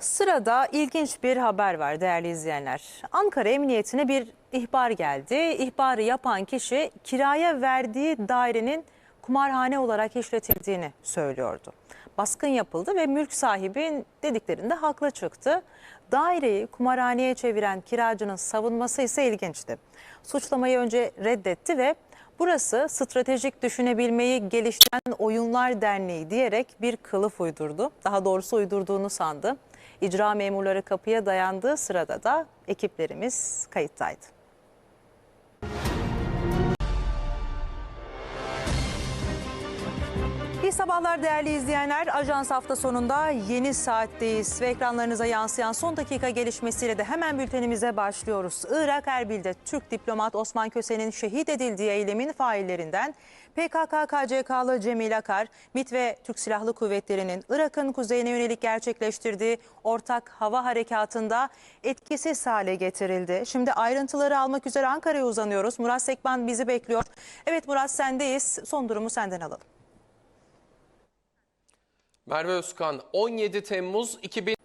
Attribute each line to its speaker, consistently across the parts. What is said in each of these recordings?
Speaker 1: Sırada ilginç bir haber var değerli izleyenler. Ankara Emniyetine bir ihbar geldi. İhbarı yapan kişi kiraya verdiği dairenin kumarhane olarak işletildiğini söylüyordu. Baskın yapıldı ve mülk sahibi dediklerinde haklı çıktı. Daireyi kumarhaneye çeviren kiracının savunması ise ilginçti. Suçlamayı önce reddetti ve burası stratejik düşünebilmeyi geliştiren oyunlar derneği diyerek bir kılıf uydurdu. Daha doğrusu uydurduğunu sandı. İcra memurları kapıya dayandığı sırada da ekiplerimiz kayıttaydı. İyi sabahlar değerli izleyenler. Ajans hafta sonunda yeni saatteyiz ve ekranlarınıza yansıyan son dakika gelişmesiyle de hemen bültenimize başlıyoruz. Irak Erbil'de Türk diplomat Osman Köse'nin şehit edildiği eylemin faillerinden PKK-KCK'lı Cemil Akar, MİT ve Türk Silahlı Kuvvetleri'nin Irak'ın kuzeyine yönelik gerçekleştirdiği ortak hava harekatında etkisiz hale getirildi. Şimdi ayrıntıları almak üzere Ankara'ya uzanıyoruz. Murat Sekban bizi bekliyor. Evet Murat sendeyiz. Son durumu senden alalım.
Speaker 2: Merve Özkan 17 Temmuz 2000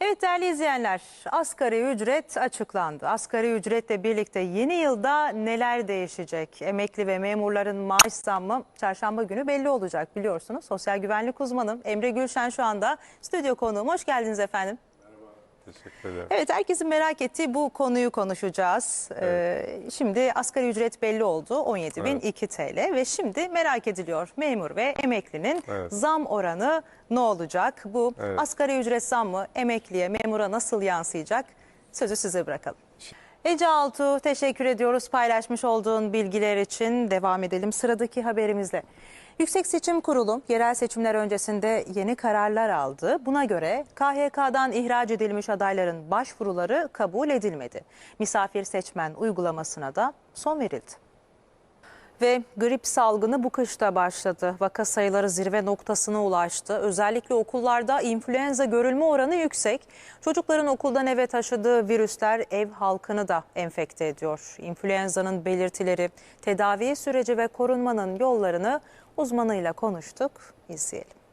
Speaker 1: Evet değerli izleyenler, asgari ücret açıklandı. Asgari ücretle birlikte yeni yılda neler değişecek? Emekli ve memurların maaş zammı çarşamba günü belli olacak biliyorsunuz. Sosyal güvenlik uzmanım Emre Gülşen şu anda stüdyo konuğum. Hoş geldiniz efendim.
Speaker 3: Teşekkür ederim.
Speaker 1: Evet herkesin merak ettiği bu konuyu konuşacağız. Ee, şimdi asgari ücret belli oldu 17.002 TL ve şimdi merak ediliyor memur ve emeklinin
Speaker 3: Evet.
Speaker 1: zam oranı ne olacak? Bu
Speaker 3: Evet.
Speaker 1: asgari ücret zammı emekliye memura nasıl yansıyacak? Sözü size bırakalım. Ece Altuğ teşekkür ediyoruz paylaşmış olduğun bilgiler için. Devam edelim sıradaki haberimizle. Yüksek Seçim Kurulu yerel seçimler öncesinde yeni kararlar aldı. Buna göre KHK'dan ihraç edilmiş adayların başvuruları kabul edilmedi. Misafir seçmen uygulamasına da son verildi. Ve grip salgını bu kışta başladı. Vaka sayıları zirve noktasına ulaştı. Özellikle okullarda influenza görülme oranı yüksek. Çocukların okuldan eve taşıdığı virüsler ev halkını da enfekte ediyor. İnfluenza'nın belirtileri, tedavi süreci ve korunmanın yollarını uzmanıyla konuştuk. İzleyelim.